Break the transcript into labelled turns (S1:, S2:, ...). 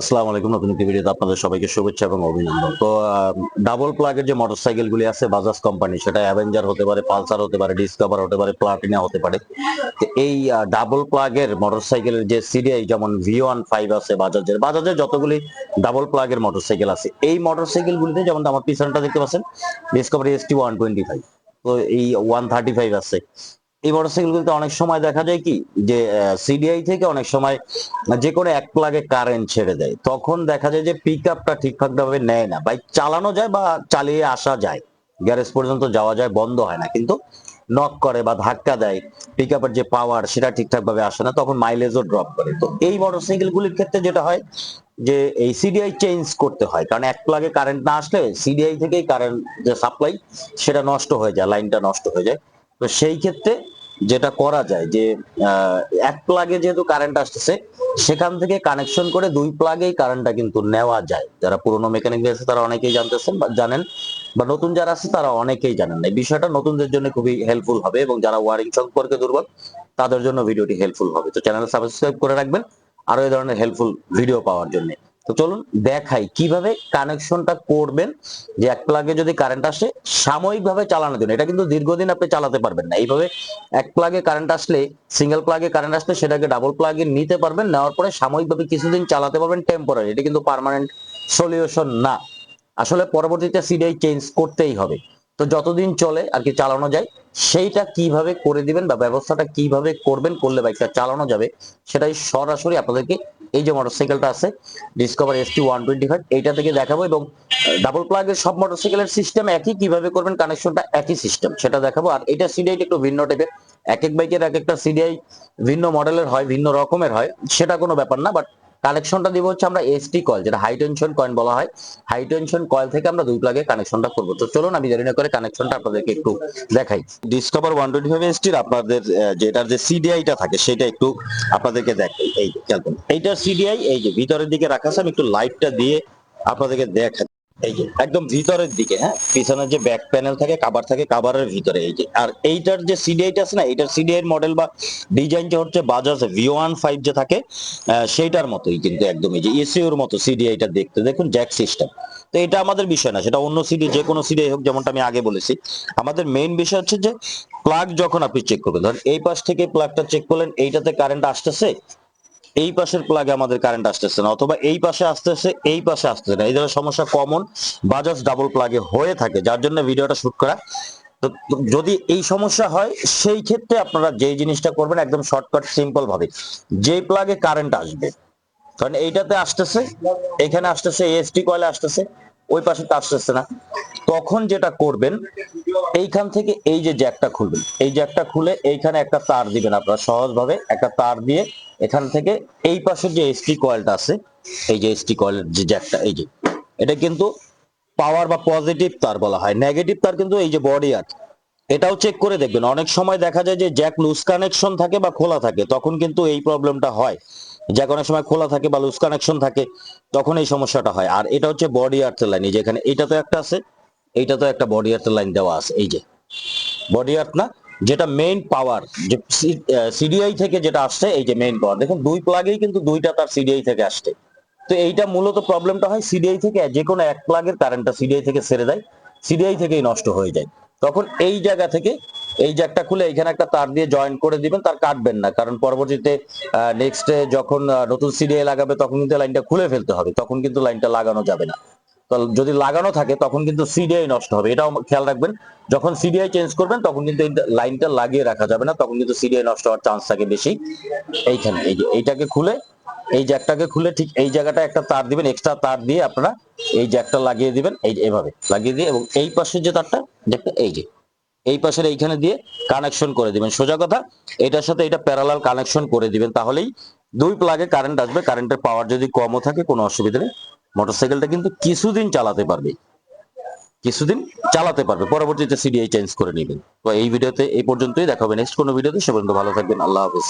S1: আসসালামু আলাইকুম, নতুন একটি ভিডিওতে আপনাদের সবাইকে শুভেচ্ছা এবং অভিনন্দন। তো ডাবল প্লাগের যে মোটরসাইকেল গুলি আছে বাজাজ কোম্পানি সেটা অ্যাভেঞ্জার হতে পারে পালসার হতে পারে ডিসকভার হতে পারে প্লাটিনা হতে পারে। তো এই ডাবল প্লাগের মোটরসাইকেলের যে সিডিআই যেমন ভি ওয়ান ফাইভ আছে বাজাজের বাজাজের যতগুলি ডাবল প্লাগের মোটরসাইকেল আছে, এই মোটরসাইকেল গুলিতে যেমন আমার পিছনটা দেখতে পাচ্ছেন Discovery S T one twenty five তো এই ওয়ান থার্টি ফাইভ আছে। এই মোটরসাইকেল গুলিতে অনেক সময় দেখা যায় কি যে সিডিআই থেকে অনেক সময় যে কোনো এক প্লাগে কারেন্ট ছেড়ে দেয়। তখন দেখা যায় যে পিক আপটা ঠিকঠাক ভাবে নেয় না। বাইক চালানো যায় বা চালিয়ে আসা যায়। গ্যারেজ পর্যন্ত যাওয়া যায়, বন্ধ হয় না। কিন্তু নক করে বা ধাক্কা দেয় পিক আপের যে পাওয়ার সেটা ঠিকঠাক ভাবে আসে না, তখন মাইলেজও ড্রপ করে। তো এই মোটরসাইকেল গুলির ক্ষেত্রে যেটা হয় যে, এই সিডিআই চেঞ্জ করতে হয়। কারণ এক প্লাগে কারেন্ট না আসলে সিডিআই থেকেই কারেন্ট যে সাপ্লাই সেটা নষ্ট হয়ে যায় লাইনটা নষ্ট হয়ে যায়। তো সেই ক্ষেত্রে যেটা করা যায় যে এক প্লাগে যেহেতু কারেন্ট আসতেছে, সেখান থেকে কানেকশন করে দুই প্লাগেই কারেন্টটা কিন্তু নেওয়া যায়। যারা পুরনো মেকানিক আছে, তারা অনেকেই জানতেছেন বা জানেন, বা নতুন যারা আছে, তারা অনেকেই জানেন। এই বিষয়টা নতুনদের জন্য খুবই হেল্পফুল হবে এবং যারা ওয়ারিং সম্পর্কে দুর্বল, তাদের জন্য ভিডিওটি হেল্পফুল হবে। তো চ্যানেল সাবস্ক্রাইব করে রাখবেন আরও এই ধরনের হেল্পফুল ভিডিও পাওয়ার জন্য। তো চলুন দেখাই কীভাবে কানেকশনটা করবেন যে এক প্লাগে যদি কারেন্ট আসে, সাময়িকভাবে চালানোর জন্য এটা কিন্তু দীর্ঘদিন আপনি চালাতে পারবেন না। এইভাবে এক প্লাগে কারেন্ট আসলে সিঙ্গেল প্লাগে কারেন্ট আসলে সেটাকে ডাবল প্লাগে নিতে পারবেন, নেওয়ার পরে সাময়িকভাবে কিছুদিন চালাতে পারবেন টেম্পোরারি এটা কিন্তু পারমানেন্ট সলিউশন না। আসলে পরবর্তীতে সিডিআই চেঞ্জ করতেই হবে। তো যতদিন চলে আর কি চালানো যায়, সেইটা কীভাবে করে দিবেন বা ব্যবস্থাটা কীভাবে করবেন, করলে বাইকটা চালানো যাবে, সেটাই সরাসরি আপনাদেরকে এই যে মোটরসাইকেলটা আছে Discover S T one twenty five এইটা থেকে দেখাবো এবং ডাবল প্লাগের সব মোটরসাইকেলের সিস্টেম একই কীভাবে করবেন কানেকশনটা একই সিস্টেম সেটা দেখাবো। আর এটা সিডিআই একটু ভিন্ন টাইপের এক এক বাইকের এক একটা সিডিআই ভিন্ন মডেলের হয়, ভিন্ন রকমের হয়, সেটা কোনো ব্যাপার না বাট কানেকশনটা দিব হচ্ছে আমরা এসটি কয়েল যেটা হাই টেনশন কয়েল বলা হয়। হাই টেনশন কয়েল থেকে আমরা দুই প্লাগে কানেকশনটা করব। তো চলুন, আমি জানি না করে কানেকশনটা আপনাদেরকে একটু দেখাই। ডিসকভার ওয়ান টোয়েন্টি ফাইভ এসটির আপনাদের যেটার যে সিডিআইটা থাকে, সেটা একটু আপনাদেরকে দেখাই। এই এইটার সিডিআই এই যে, ভিতরের দিকে রাখা আছে, আমি একটু লাইটটা দিয়ে আপনাদেরকে দেখাই। এই যে, একদম ভিতরের দিকে হ্যাঁ? পিছনের যে ব্যাক প্যানেল থাকে থাকে ভিতরে, এই যে। আর এইটার যে আছে না, এইটার সিডিআই মডেল বা হচ্ছে বাজাজ ভি ওয়ান ফাইভ যে থাকে সেইটার মতোই কিন্তু একদম এই যে এসিওর মতো সিডিআইটা দেখতে। দেখুন জ্যাক সিস্টেম তো এটা আমাদের বিষয় না, সেটা অন্য সিডি যে কোনো হোক, যেমনটা আমি আগে বলেছি। আমাদের মেইন বিষয় হচ্ছে যে প্লাগ যখন আপনি চেক করবেন, ধরেন এই পাশ থেকে প্লাগটা চেক করলেন, এইটাতে কারেন্ট আসতেছে এই পাশের প্লাগে আমাদের কারেন্ট আসতেছে না, অথবা এই পাশে আসতেছে, এই পাশে আসতেছে না। এই ধরনের সমস্যা কমন বাজাজ ডাবল প্লাগে হয়ে থাকে, যার জন্য ভিডিওটা শুট করা। তো যদি এই সমস্যা হয়, সেই ক্ষেত্রে আপনারা যেই জিনিসটা করবেন, একদম শর্টকাট সিম্পল ভাবে, যে প্লাগে কারেন্ট আসবে। কারণ এইটাতে আসতেছে, এখানে আসতেছে এসটি কয়েলে আসতেছে, ওই পাশে তো আসতেছে না। তখন যেটা করবেন এইখান থেকে এই যে জ্যাকটা খুলবেন, এই জ্যাকটা খুলে এইখানে একটা তার দিবেন আপনারা সহজভাবে, একটা তার দিয়ে এখান থেকে এই পাশে যে এসটি কয়েলটা আছে, এই যে এসটি কয়েলের যে জ্যাকটা, এই যে, এটা কিন্তু পাওয়ার বা পজিটিভ তার বলা হয়। নেগেটিভ তার কিন্তু এই যে বডি আর্ট এটাও চেক করে দেখবেন। অনেক সময় দেখা যায় যে জ্যাক লুজ কানেকশন থাকে বা খোলা থাকে, তখন কিন্তু এই প্রবলেমটা হয়। জ্যাক অনেক সময় খোলা থাকে বা লুজ কানেকশন থাকে, তখন এই সমস্যাটা হয়। আর এটা হচ্ছে বডি আর্থের লাইন এই যে এখানে এইটাতে একটা আছে এইটাতে একটা বডি আর্থের লাইন দেওয়া আছে, এই যে। বডি আর্থ না, যেটা মেইন পাওয়ার যে সিডিআই থেকে যেটা আসছে, এই যে মেইন পাওয়ার দেখুন, দুই প্লাগেই কিন্তু দুইটা তার সিডিআই থেকে আসছে। তো এইটা মূলত প্রবলেমটা হয় সিডিআই থেকে যে কোনো এক প্লাগের কারেন্টটা সিডিআই থেকে ছেড়ে দেয় সিডিআই থেকেই নষ্ট হয়ে যায়। তখন এই জায়গা থেকে, এই জ্যাকটা খুলে এখানে একটা তার দিয়ে জয়েন করে দিবেন, তার কাটবেন না। কারণ পরবর্তীতে নেক্সট যখন নতুন সিডিআই লাগাবে, তখন কিন্তু লাইনটা খুলে ফেলতে হবে, তখন কিন্তু লাইনটা লাগানো যাবে না। তো যদি লাগানো থাকে, তখন কিন্তু সিডিআই নষ্ট হবে। এটাও খেয়াল রাখবেন, যখন সিডিআই চেঞ্জ করবেন, তখন কিন্তু লাইনটা লাগিয়ে রাখা যাবে না, তখন কিন্তু সিডিআই নষ্ট হওয়ার চান্স থাকে বেশি। এইখানে, এই যে এইটাকে খুলে, এই জ্যাকটাকে খুলে ঠিক এই জায়গাটা একটা তার দিবেন এক্সট্রা তার দিয়ে আপনারা এই জ্যাকটা লাগিয়ে দিবেন, এই এভাবে লাগিয়ে দিয়ে এবং এই পাশের যে তারটা, দেখতে, এই যে, এই পাশের এইখানে দিয়ে কানেকশন করে দিবেন। সোজা কথা, এটার সাথে এটা প্যারালাল কানেকশন করে দিবেন, তাহলেই দুই প্লাগে কারেন্ট আসবে কারেন্টের পাওয়ার যদি কমও থাকে, কোনো অসুবিধা নেই। মোটরসাইকেলটা কিন্তু কিছুদিন চালাতে পারবে। কিছুদিন চালাতে পারবে। পরবর্তীতে সিডিআই চেঞ্জ করে নেবেন। তো এই ভিডিওতে এই পর্যন্তই। দেখাবে নেক্সট কোনো ভিডিওতে। সে পর্যন্ত ভালো থাকবেন। আল্লাহ হাফেজ।